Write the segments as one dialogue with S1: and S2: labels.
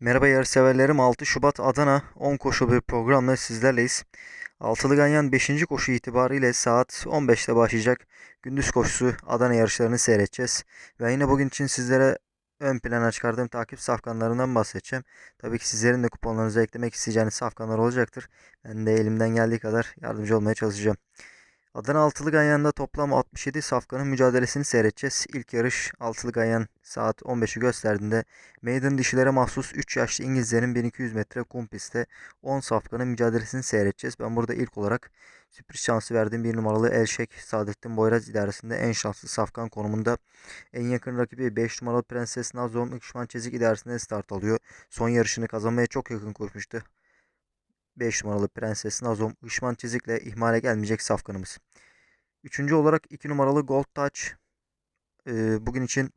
S1: Merhaba yarışseverlerim 6 Şubat Adana 10 koşu bir programla sizlerleyiz. Altılı Ganyan 5. koşu itibariyle saat 15'te başlayacak gündüz koşusu Adana yarışlarını seyredeceğiz. Ve yine bugün için sizlere ön plana çıkardığım takip safkanlarından bahsedeceğim. Tabii ki sizlerin de kuponlarınıza eklemek isteyeceğiniz safkanlar olacaktır. Ben de elimden geldiği kadar yardımcı olmaya çalışacağım. Adana Altılı Ganyan'da toplam 67 safkanın mücadelesini seyredeceğiz. İlk yarış Altılı Ganyan saat 15'i gösterdiğinde Maiden dişilere mahsus 3 yaşlı İngilizlerin 1200 metre kum pistte 10 safkanın mücadelesini seyredeceğiz. Ben burada ilk olarak sürpriz şansı verdiğim bir numaralı Elşek Saadettin Boyraz idaresinde en şanslı safkan konumunda. En yakın rakibi 5 numaralı Prenses Nazom İkşman Çezik idaresinde start alıyor. Son yarışını kazanmaya çok yakın koşmuştu. 5 numaralı Prenses Nazom Işman Çizik'le ihmale gelmeyecek safkanımız. Üçüncü olarak 2 numaralı Gold Touch. Ee, bugün için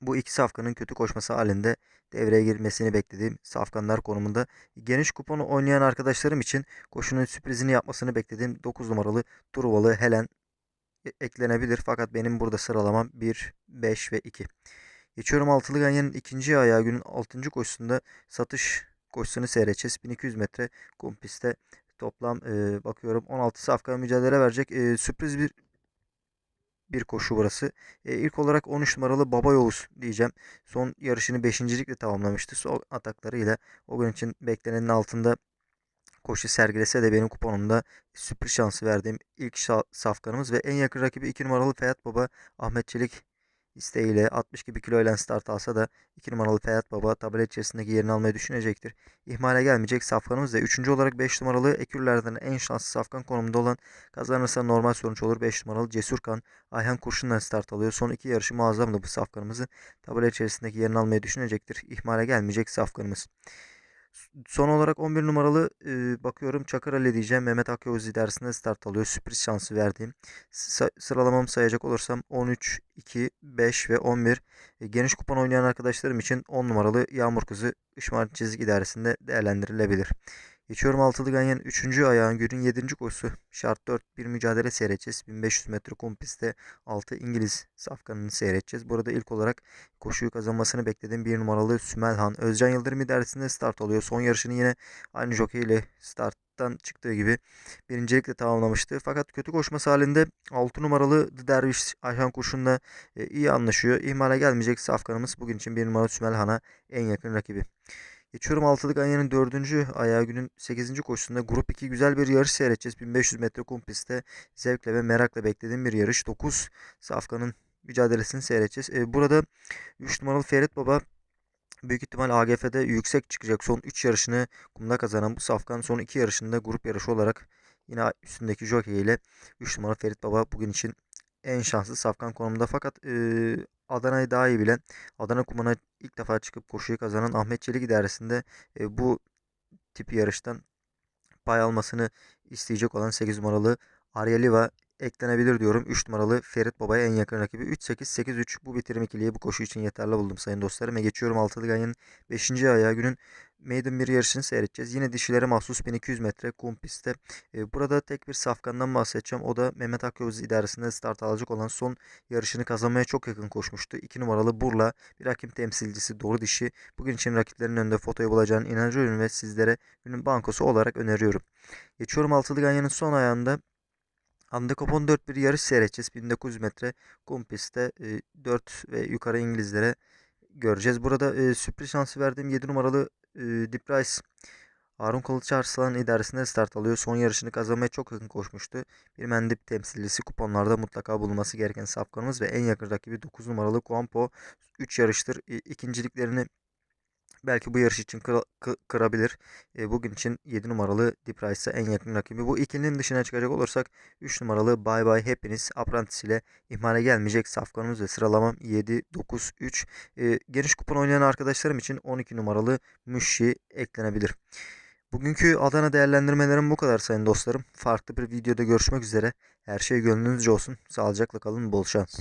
S1: bu iki safkanın kötü koşması halinde devreye girmesini beklediğim safkanlar konumunda. Geniş kuponu oynayan arkadaşlarım için koşunun sürprizini yapmasını beklediğim 9 numaralı Truvalı Helen e- eklenebilir. Fakat benim burada sıralamam 1, 5 ve 2. Geçiyorum altılı ganyanın ikinci ayağı günün 6. koşusunda satış koşusunu seyredeceğiz. 1200 metre kum pistte toplam e, bakıyorum 16 safkan mücadele verecek. E, sürpriz bir bir koşu burası. E, ilk olarak 13 numaralı Baba Yavuz diyeceğim. Son yarışını 5.likle tamamlamıştı. Son ataklarıyla o gün için beklenenin altında koşu sergilese de benim kuponumda sürpriz şansı verdiğim ilk safkanımız ve en yakın rakibi 2 numaralı Ferhat Baba Ahmet Çelik isteğiyle 60 gibi kiloyla start alsa da 2 numaralı Ferhat Baba tabela içerisindeki yerini almayı düşünecektir. İhmale gelmeyecek safkanımız da 3. olarak 5 numaralı Ekürlerden en şanslı safkan konumunda olan kazanırsa normal sonuç olur. 5 numaralı Cesurkan Ayhan Kurşun'dan start alıyor. Son iki yarışı muazzamdı bu safkanımızın. Tabela içerisindeki yerini almayı düşünecektir. İhmale gelmeyecek safkanımız. Son olarak 11 numaralı e, bakıyorum Çakır Ali diyeceğim. Mehmet Akyavuz idaresinde start alıyor. Sürpriz şansı verdiğim. Sa- sıralamamı sayacak olursam 13, 2, 5 ve 11. E, geniş kupon oynayan arkadaşlarım için 10 numaralı Yağmur Kızı Işmar Çizik idaresinde değerlendirilebilir. Geçiyorum altılı ganyanın 3. ayağın günün 7. koşusu. Şart 4 bir mücadele seyredeceğiz. 1500 metre kum pistte 6 İngiliz safkanını seyredeceğiz. Burada ilk olarak koşuyu kazanmasını beklediğim bir numaralı Sümelhan. Özcan Yıldırım idaresinde start alıyor. Son yarışını yine aynı jockey ile starttan çıktığı gibi birincilikle tamamlamıştı. Fakat kötü koşması halinde 6 numaralı The Derviş Ayhan Kurşun'la e, iyi anlaşıyor. İhmale gelmeyecek safkanımız bugün için bir numaralı Sümelhan'a en yakın rakibi. Geçiyorum altılı ganyanın 4. ayağı günün 8. koşusunda grup 2 güzel bir yarış seyredeceğiz. 1500 metre kum pistte zevkle ve merakla beklediğim bir yarış. 9 safkanın mücadelesini seyredeceğiz. E, burada 3 numaralı Ferit Baba büyük ihtimal AGF'de yüksek çıkacak. Son 3 yarışını kumda kazanan bu safkan son 2 yarışında grup yarışı olarak yine üstündeki jockey ile 3 numaralı Ferit Baba bugün için en şanslı safkan konumunda. Fakat e, Adana'yı daha iyi bilen, Adana kumuna ilk defa çıkıp koşuyu kazanan Ahmet Çelik idaresinde e, bu tip yarıştan pay almasını isteyecek olan 8 numaralı Arya Liva eklenebilir diyorum. 3 numaralı Ferit Baba'ya en yakın rakibi. 3-8-8-3 bu bitirim ikiliyi bu koşu için yeterli buldum sayın dostlarım. Ve geçiyorum altılı ganyanın 5. ayağı günün maiden bir yarışını seyredeceğiz. Yine dişilere mahsus 1200 metre kum pistte. Ee, burada tek bir safkandan bahsedeceğim. O da Mehmet Akyavuz idaresinde start alacak olan son yarışını kazanmaya çok yakın koşmuştu. 2 numaralı Burla bir hakim temsilcisi doğru dişi. Bugün için rakiplerinin önünde fotoyu bulacağını inanıyorum ve sizlere günün bankosu olarak öneriyorum. Geçiyorum altılı ganyanın son ayağında Handikap 14 bir yarış seyredeceğiz. 1900 metre kum pistte e, 4 ve yukarı İngilizlere göreceğiz. Burada e, sürpriz şansı verdiğim 7 numaralı e, Deep Rice Harun Kılıç Arslan idaresinde start alıyor. Son yarışını kazanmaya çok yakın koşmuştu. Bir mendip temsilcisi kuponlarda mutlaka bulunması gereken safkanımız ve en yakın rakibi 9 numaralı Kuampo. 3 yarıştır ikinciliklerini Belki bu yarış için kıra- kı- kırabilir. E, bugün için 7 numaralı Deep Rice'a en yakın rakibi. Bu ikilinin dışına çıkacak olursak 3 numaralı Bye Bye Happiness Apprentice ile ihmale gelmeyecek safkanımız ve sıralamam 7, 9, 3. E, geniş kupon oynayan arkadaşlarım için 12 numaralı Müşşi eklenebilir. Bugünkü Adana değerlendirmelerim bu kadar sayın dostlarım. Farklı bir videoda görüşmek üzere. Her şey gönlünüzce olsun. Sağlıcakla kalın. Bol şans.